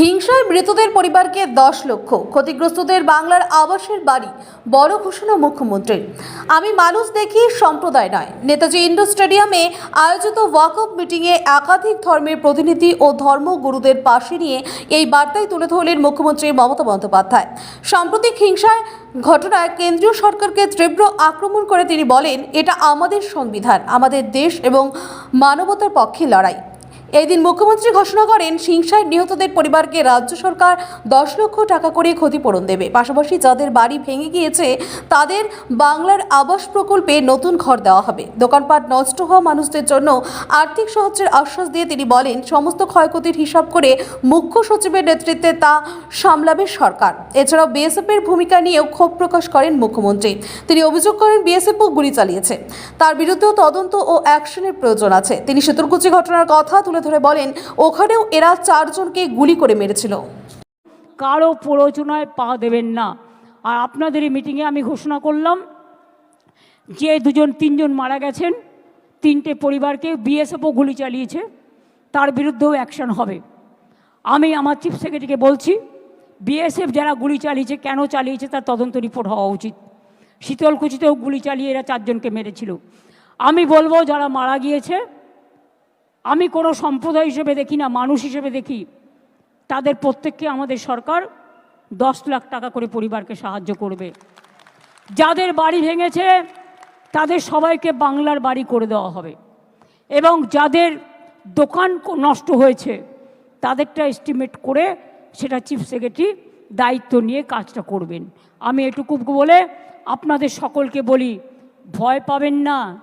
হিংসায় মৃতদের পরিবারকে দশ লক্ষ। ক্ষতিগ্রস্তদের বাংলার আবাসের বাড়ি, বড় ঘোষণা মুখ্যমন্ত্রীর। আমি মানুষ দেখি, সম্প্রদায় নয়। নেতাজি ইন্ডোর স্টেডিয়ামে আয়োজিত ওয়াকআপ মিটিংয়ে একাধিক ধর্মের প্রতিনিধি ও ধর্মগুরুদের পাশে নিয়ে এই বার্তায় তুলে ধরলেন মুখ্যমন্ত্রী মমতা বন্দ্যোপাধ্যায়। সাম্প্রতিক হিংসায় ঘটনায় কেন্দ্রীয় সরকারকে তীব্র আক্রমণ করে তিনি বলেন, এটা আমাদের সংবিধান, আমাদের দেশ এবং মানবতার পক্ষে লড়াই। এই দিন মুখ্যমন্ত্রী ঘোষণা করেন, হিংসায় নিহতদের পরিবারকে রাজ্য সরকার দশ লক্ষ টাকা করে ক্ষতিপূরণ দেবে। পাশাপাশি যাদের বাড়ি ভেঙে গিয়েছে, তাদের বাংলার আবাস প্রকল্পে নতুন ঘর দেওয়া হবে। দোকানপাট নষ্ট হওয়া মানুষদের জন্য আর্থিক সাহায্যের আশ্বাস দিয়ে তিনি বলেন, সমস্ত ক্ষয়ক্ষতির হিসাব করে মুখ্য সচিবের নেতৃত্বে তা সামলাবে সরকার। এছাড়াও বিএসএফের ভূমিকা নিয়েও ক্ষোভ প্রকাশ করেন মুখ্যমন্ত্রী। তিনি অভিযোগ করেন বিএসএফও গুলি চালিয়েছে। তার বিরুদ্ধেও তদন্ত ও অ্যাকশনের প্রয়োজন আছে। তিনি শীতলকুচি ঘটনার কথা তুলে ধরে বলেন, ওখানেও এরা চারজনকে গুলি করে মেরেছিল। কারও প্ররোচনায় পা দেবেন না। আর আপনাদের এই মিটিংয়ে আমি ঘোষণা করলাম, যে দুজন, তিনজন মারা গেছেন, তিনটে পরিবারকে বিএসএফও গুলি চালিয়েছে, তার বিরুদ্ধেও অ্যাকশন হবে। আমি আমার চিফ সেক্রেটারিকে বলছি, বিএসএফ যারা গুলি চালিয়েছে, কেন চালিয়েছে তার তদন্ত রিপোর্ট হওয়া উচিত। শীতলকুচিতেও গুলি চালিয়ে এরা চারজনকে মেরেছিল। আমি বলব, যারা মারা গিয়েছে আমি কোনো সম্প্রদায় হিসেবে দেখি না, মানুষ হিসেবে দেখি। তাদের প্রত্যেককে আমাদের সরকার দশ লাখ টাকা করে পরিবারকে সাহায্য করবে। যাদের বাড়ি ভেঙেছে, তাদের সবাইকে বাংলার বাড়ি করে দেওয়া হবে। এবং যাদের দোকান নষ্ট হয়েছে, তাদেরটা এস্টিমেট করে সেটা চিফ সেক্রেটারি দায়িত্ব নিয়ে কাজটা করবেন। আমি এটুকু বলে আপনাদের সকলকে বলি, ভয় পাবেন না।